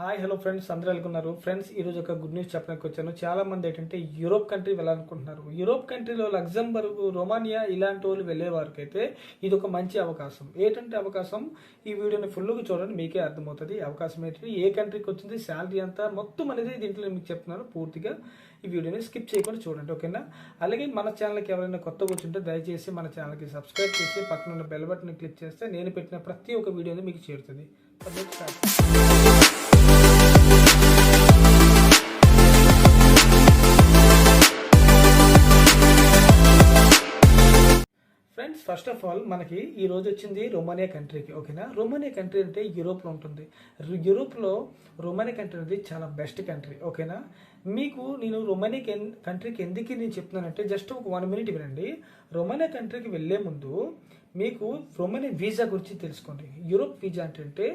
Hi hello friends అందరూ వెళ్ళుకున్నారు friends ఈరోజు ఒక గుడ్ న్యూస్ చెప్పడానికి వచ్చాను. చాలా మంది ఏంటంటే యూరోప్ కంట్రీ వెళ్ళాలనుకుంటున్నారు. యూరోప్ కంట్రీలో లగ్జంబర్గ్ రొమానియా ఇలాంటి వాళ్ళు వెళ్ళే అయితే ఇది ఒక మంచి అవకాశం. ఏంటంటే అవకాశం? ఈ వీడియోని ఫుల్గా చూడండి మీకే అర్థమవుతుంది. అవకాశం ఏంటంటే ఏ కంట్రీకి వచ్చింది? శాలరీ అంతా మొత్తం అనేది దీంట్లో మీకు చెప్తున్నాను పూర్తిగా. ఈ వీడియోని స్కిప్ చేయకుండా చూడండి ఓకేనా? అలాగే మన ఛానల్కి ఎవరైనా కొత్తగా వచ్చింటే దయచేసి మన ఛానల్కి సబ్స్క్రైబ్ చేసి పక్కన ఉన్న బెల్ బటన్ క్లిక్ చేస్తే నేను పెట్టిన ప్రతి ఒక్క వీడియోని మీకు చేరుతుంది. ఫ్రెండ్స్ ఫస్ట్ ఆఫ్ ఆల్ మనకి ఈ రోజు వచ్చింది రొమానియా కంట్రీకి ఓకేనా రొమానియా కంట్రీ అంటే యూరోప్లో ఉంటుంది. యూరోప్లో రొమానియా కంట్రీ అనేది చాలా బెస్ట్ కంట్రీ ఓకేనా మీకు నేను రొమానియా కంట్రీకి ఎందుకు నేను చెప్తున్నానంటే జస్ట్ ఒక వన్ మినిట్ వినండి. రొమానియా కంట్రీకి వెళ్ళే ముందు మీకు రొమానియా వీసా గురించి తెలుసుకోండి. యూరోప్ వీసా అంటే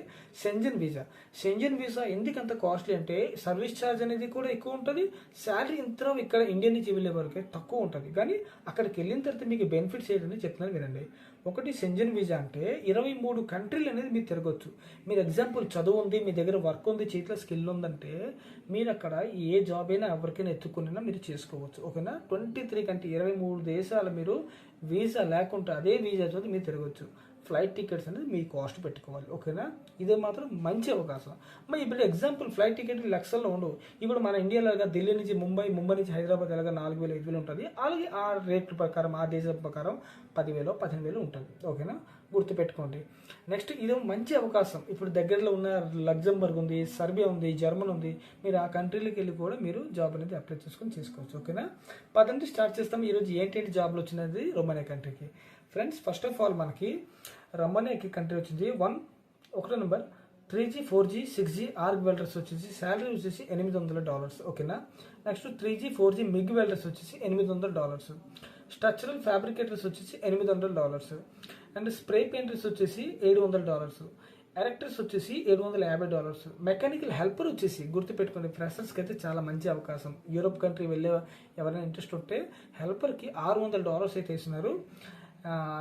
సెంజన్ వీసా. సెంజన్ వీసా ఎందుకు అంత కాస్ట్లీ అంటే సర్వీస్ ఛార్జ్ అనేది కూడా ఎక్కువ ఉంటుంది శాలరీ ఇంత ఇక్కడ ఇండియా నుంచి వెళ్ళే వరకే తక్కువ ఉంటుంది. కానీ అక్కడికి వెళ్ళిన తర్వాత మీకు బెనిఫిట్స్ ఏంటని చెప్తున్నాను వినండి. ఒకటి సెంజన్ వీసా అంటే ఇరవై మూడు కంట్రీలు అనేది మీరు తిరగొచ్చు. మీరు ఎగ్జాంపుల్ చదువు ఉంది మీ దగ్గర వర్క్ ఉంది చేతిలో స్కిల్ ఉందంటే మీరు అక్కడ ఏ జాబ్ అయినా ఎవరికైనా ఎత్తుకున్నా మీరు చేసుకోవచ్చు. ఓకేనా? ట్వంటీ త్రీ కంటే ఇరవై మూడు దేశాలు మీరు వీసా లేకుండా అదే వీసా మీరు తిరగచ్చు. ఫ్లైట్ టికెట్స్ అనేది మీ కాస్ట్ పెట్టుకోవాలి ఓకేనా? ఇదే మాత్రం మంచి అవకాశం. మరి ఇప్పుడు ఎగ్జాంపుల్ ఫ్లైట్ టికెట్ లక్షల్లో ఉండవు. ఇప్పుడు మన ఇండియాలో ఢిల్లీ నుంచి ముంబై ముంబై నుంచి హైదరాబాద్ ఎలాగా నాలుగు వేలు ఐదు వేలు ఉంటుంది. అలాగే ఆ రేట్ల ప్రకారం ఆ దేశం ప్రకారం పదివేలు పదిహేను వేలు ఉంటుంది ఓకేనా? గుర్తుపెట్టుకోండి. నెక్స్ట్ ఇది మంచి అవకాశం. ఇప్పుడు దగ్గరలో ఉన్న లగ్జంబర్గ్ ఉంది సర్బియా ఉంది జర్మన్ ఉంది. మీరు ఆ కంట్రీలకు వెళ్ళి కూడా మీరు జాబ్ అనేది అప్లై చేసుకొని చేసుకోవచ్చు ఓకేనా? పదండి స్టార్ట్ చేస్తాం. ఈరోజు ఏంటి జాబ్లు వచ్చినది రొమానియా కంట్రీకి. ఫ్రెండ్స్ ఫస్ట్ ఆఫ్ ఆల్ మనకి రమ్మనేకి కంట్రీ వచ్చింది. వన్ ఒకటో number three G four G six G arc welders వచ్చేసి శాలరీ వచ్చేసి ఎనిమిది వందల డాలర్స్ ఓకేనా next three G four G MIG welders వచ్చేసి ఎనిమిది వందల డాలర్స్ స్ట్రక్చరల్ ఫ్యాబ్రికేటర్స్ వచ్చేసి ఎనిమిది వందల డాలర్స్ అండ్ స్ప్రే పెయింటర్స్ వచ్చేసి ఏడు వందల డాలర్స్ ఎలక్ట్రిక్స్ వచ్చేసి ఏడు వందల యాభై డాలర్స్ మెకానికల్ హెల్పర్ వచ్చేసి గుర్తుపెట్టుకోండి ఫ్రెషర్స్కి అయితే చాలా మంచి అవకాశం. యూరోప్ కంట్రీ వెళ్ళే ఎవరైనా ఇంట్రెస్ట్ ఉంటే హెల్పర్కి ఆరు వందల డాలర్స్ అయితే ఇస్తున్నారు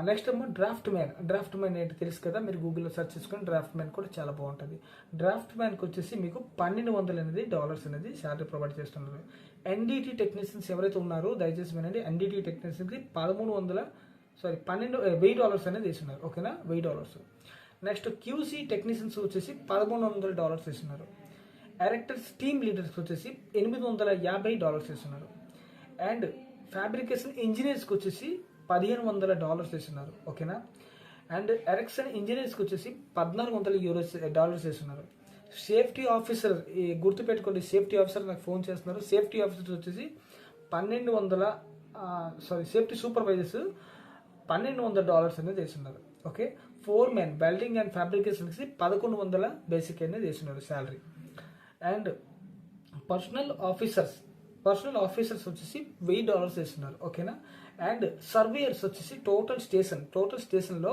నెక్స్ట్ ఏమో డ్రాఫ్ట్ మ్యాన్ డ్రాఫ్ట్ మ్యాన్ ఏంటి తెలుసు కదా మీరు గూగుల్లో సెర్చ్ చేసుకుని డ్రాఫ్ట్ మ్యాన్ కూడా చాలా బాగుంటుంది. డ్రాఫ్ట్ మ్యాన్కి వచ్చేసి మీకు పన్నెండు వందలు అనేది డాలర్స్ అనేది శాలరీ ప్రొవైడ్ చేస్తున్నారు. ఎన్డీటీ టెక్నీషియన్స్ ఎవరైతే ఉన్నారో దయచేసి వినండి. ఎన్డీటీ టెక్నీషియన్స్కి పదమూడు వందల సారీ పన్నెండు వెయ్యి డాలర్స్ అనేది ఇస్తున్నారు ఓకేనా వెయ్యి డాలర్స్ నెక్స్ట్ క్యూసీ టెక్నీషియన్స్ వచ్చేసి పదమూడు వందల డాలర్స్ ఇస్తున్నారు ఎరెక్టర్స్ టీమ్ లీడర్స్ వచ్చేసి ఎనిమిది వందల యాభై డాలర్స్ ఇస్తున్నారు అండ్ ఫ్యాబ్రికేషన్ ఇంజనీర్స్కి వచ్చేసి పదిహేను వందల డాలర్స్ వేస్తున్నారు ఓకేనా? అండ్ ఎరెక్షన్ ఇంజనీర్స్కి వచ్చేసి పద్నాలుగు వందల యూరోస్ డాలర్స్ వేస్తున్నారు. సేఫ్టీ ఆఫీసర్ ఈ గుర్తుపెట్టుకోండి సేఫ్టీ ఆఫీసర్ నాకు ఫోన్ చేస్తున్నారు. సేఫ్టీ ఆఫీసర్స్ వచ్చేసి పన్నెండు వందల సారీ సేఫ్టీ సూపర్వైజర్స్ పన్నెండు వందల డాలర్స్ అనేది వేస్తున్నారు okay? Four men welding and ఫ్యాబ్రికేషన్కి పదకొండు వందల బేసిక్ అనేది వేస్తున్నారు salary. And personnel officers personnel officers వచ్చేసి వెయ్యి డాలర్స్ వేస్తున్నారు ఓకేనా అండ్ సర్వేయర్స్ వచ్చేసి టోటల్ స్టేషన్ టోటల్ స్టేషన్లో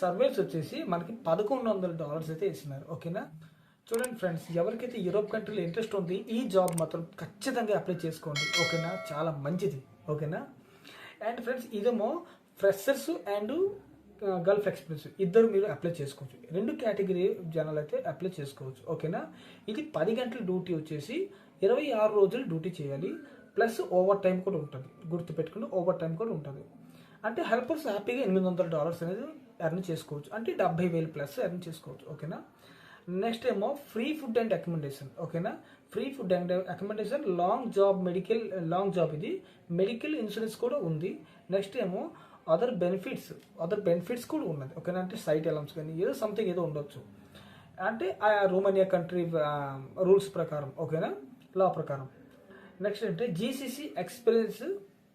సర్వేయర్స్ వచ్చేసి మనకి పదకొండు వందల డాలర్స్ అయితే వేస్తున్నారు ఓకేనా చూడండి ఫ్రెండ్స్ ఎవరికైతే యూరోప్ కంట్రీలో ఇంట్రెస్ట్ ఉంది ఈ జాబ్ మాత్రం ఖచ్చితంగా అప్లై చేసుకోండి ఓకేనా చాలా మంచిది ఓకేనా అండ్ ఫ్రెండ్స్ ఇదేమో ఫ్రెషర్స్ అండ్ గల్ఫ్ ఎక్స్పీరియన్స్ ఇద్దరు మీరు అప్లై చేసుకోవచ్చు. రెండు కేటగిరీ జనాలు అయితే అప్లై చేసుకోవచ్చు ఓకేనా ఇది పది గంటల డ్యూటీ వచ్చేసి ఇరవై ఆరు రోజులు డ్యూటీ చేయాలి ప్లస్ ఓవర్ టైం కూడా ఉంటుంది. గుర్తుపెట్టుకుని ఓవర్ టైం కూడా ఉంటుంది. అంటే హెల్పర్స్ హ్యాపీగా ఎనిమిది వందల డాలర్స్ అనేది ఎర్న్ చేసుకోవచ్చు. అంటే డెబ్బై వేలు ప్లస్ ఎర్న్ చేసుకోవచ్చు. ఓకేనా? నెక్స్ట్ ఏమో ఫ్రీ ఫుడ్ అండ్ అకామిడేషన్ ఓకేనా? Free food and accommodation long job medical long job ఇది. మెడికల్ ఇన్సూరెన్స్ కూడా ఉంది. నెక్స్ట్ ఏమో అదర్ బెనిఫిట్స్ అదర్ బెనిఫిట్స్ కూడా ఉన్నది. ఓకేనా? అంటే సైట్ అలమ్స్ కానీ ఏదో సంథింగ్ ఏదో ఉండొచ్చు. అంటే ఆ రోమానియా కంట్రీ రూల్స్ ప్రకారం. ఓకేనా? లా ప్రకారం. నెక్స్ట్ అంటే జీసీసీ ఎక్స్పీరియన్స్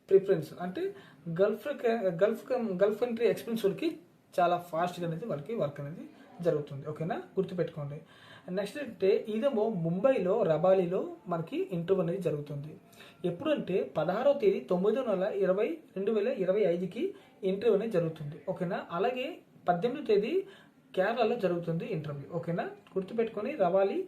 ప్రిఫరెన్స్ అంటే gulf gulf gulf country experience వాళ్ళకి చాలా ఫాస్ట్గా అనేది వాళ్ళకి వర్క్ అనేది జరుగుతుంది. ఓకేనా గుర్తుపెట్టుకోండి. నెక్స్ట్ అంటే ఇదేమో ముంబైలో రబాలీలో మనకి ఇంటర్వ్యూ అనేది జరుగుతుంది. ఎప్పుడంటే పదహారో తేదీ తొమ్మిదో నెల ఇరవై రెండు వేల ఇరవై ఐదుకి ఇంటర్వ్యూ అనేది జరుగుతుంది. ఓకేనా అలాగే పద్దెనిమిదో తేదీ కేరళలో జరుగుతుంది ఇంటర్వ్యూ ఓకేనా గుర్తుపెట్టుకొని రవాలి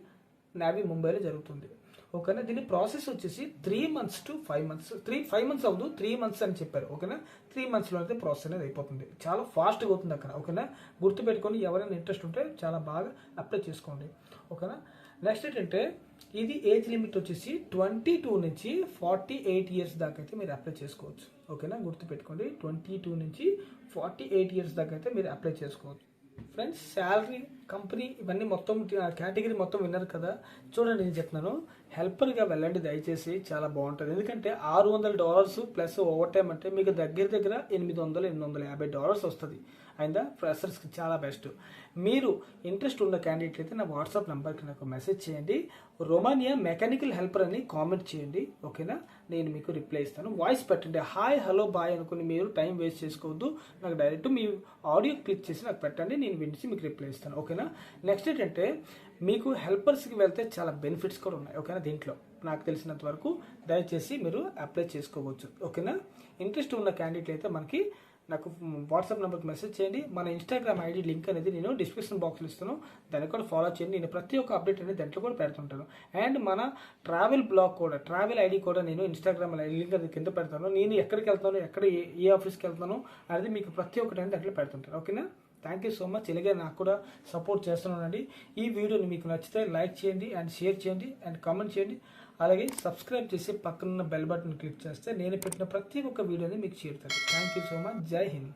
నావీ ముంబైలో జరుగుతుంది. ఓకేనా? దీని ప్రాసెస్ వచ్చేసి three months to five months three five months అవ్వదు త్రీ మంత్స్ అని చెప్పారు ఓకేనా? త్రీ మంత్స్లో అయితే ప్రాసెస్ అనేది అయిపోతుంది. చాలా ఫాస్ట్గా అవుతుంది అక్కడ ఓకేనా? గుర్తుపెట్టుకొని ఎవరైనా ఇంట్రెస్ట్ ఉంటే చాలా బాగా అప్లై చేసుకోండి ఓకేనా? నెక్స్ట్ ఏంటంటే ఇది ఏజ్ లిమిట్ వచ్చేసి ట్వంటీ టూ నుంచి ఫార్టీ ఎయిట్ ఇయర్స్ దాకా అయితే మీరు అప్లై చేసుకోవచ్చు ఓకేనా? గుర్తుపెట్టుకోండి ట్వంటీ టూ నుంచి ఫార్టీ ఎయిట్ ఇయర్స్ దాకా అయితే మీరు అప్లై చేసుకోవచ్చు. ఫ్రెండ్స్ శాలరీ కంపెనీ ఇవన్నీ మొత్తం కేటగిరీ మొత్తం విన్నారు కదా. చూడండి నేను చెప్తున్నాను. హెల్పర్గా వెళ్ళండి దయచేసి. చాలా బాగుంటుంది. ఎందుకంటే ఆరు వందల డాలర్స్ ప్లస్ ఓవర్ టైం అంటే మీకు దగ్గర దగ్గర ఎనిమిది వందల ఎనిమిది వందల యాభై డాలర్స్ వస్తుంది. అయిందా? ఫ్రెషర్స్కి చాలా బెస్ట్. మీరు ఇంట్రెస్ట్ ఉన్న క్యాండిడేట్ అయితే నా వాట్సాప్ నెంబర్కి నాకు మెసేజ్ చేయండి. రొమానియా మెకానికల్ హెల్పర్ అని కామెంట్ చేయండి. ఓకేనా? నేను మీకు రిప్లై ఇస్తాను. వాయిస్ పెట్టండి. హాయ్ హలో బాయ్ అనుకుని మీరు టైం వేస్ట్ చేసుకోవద్దు. నాకు డైరెక్ట్ మీ ఆడియో క్లిక్ చేసి నాకు పెట్టండి. నేను వినిచి మీకు రిప్లై ఇస్తాను. ఓకేనా? ఓకేనా? నెక్స్ట్ ఏంటంటే మీకు హెల్పర్స్కి వెళ్తే చాలా బెనిఫిట్స్ కూడా ఉన్నాయి ఓకేనా దీంట్లో. నాకు తెలిసినంత వరకు దయచేసి మీరు అప్లై చేసుకోవచ్చు ఓకేనా? ఇంట్రెస్ట్ ఉన్న క్యాండిడేట్ అయితే మనకి నాకు వాట్సాప్ నెంబర్కి మెసేజ్ చేయండి. మన ఇన్స్టాగ్రామ్ ఐడి లింక్ అనేది నేను డిస్క్రిప్షన్ బాక్స్లో ఇస్తాను. దాన్ని కూడా ఫాలో చేయండి. నేను ప్రతి ఒక్క అప్డేట్ అనేది దాంట్లో కూడా పెడుతుంటాను. అండ్ మన ట్రావెల్ బ్లాగ్ కూడా ట్రావెల్ ఐడి కూడా నేను ఇన్స్టాగ్రామ్ లింక్ అది కింద పెడతాను. నేను ఎక్కడికి వెళ్తాను ఎక్కడ ఏ ఏ ఆఫీస్కి వెళ్తాను అనేది మీకు ప్రతి ఒక్కటి అనేది దాంట్లో పెడుతుంటాను ఓకేనా? థ్యాంక్ యూ సో మచ్ ఇలాగే నాకు కూడా సపోర్ట్ చేస్తున్నానండి ఈ వీడియోని మీకు నచ్చితే లైక్ చేయండి అండ్ షేర్ చేయండి అండ్ కామెంట్ చేయండి. అలాగే సబ్స్క్రైబ్ చేసి పక్కనున్న బెల్ బటన్ క్లిక్ చేస్తే నేను పెట్టిన ప్రతి ఒక్క వీడియోని మీకు చేరుతుంది thank you so much Jai Hind.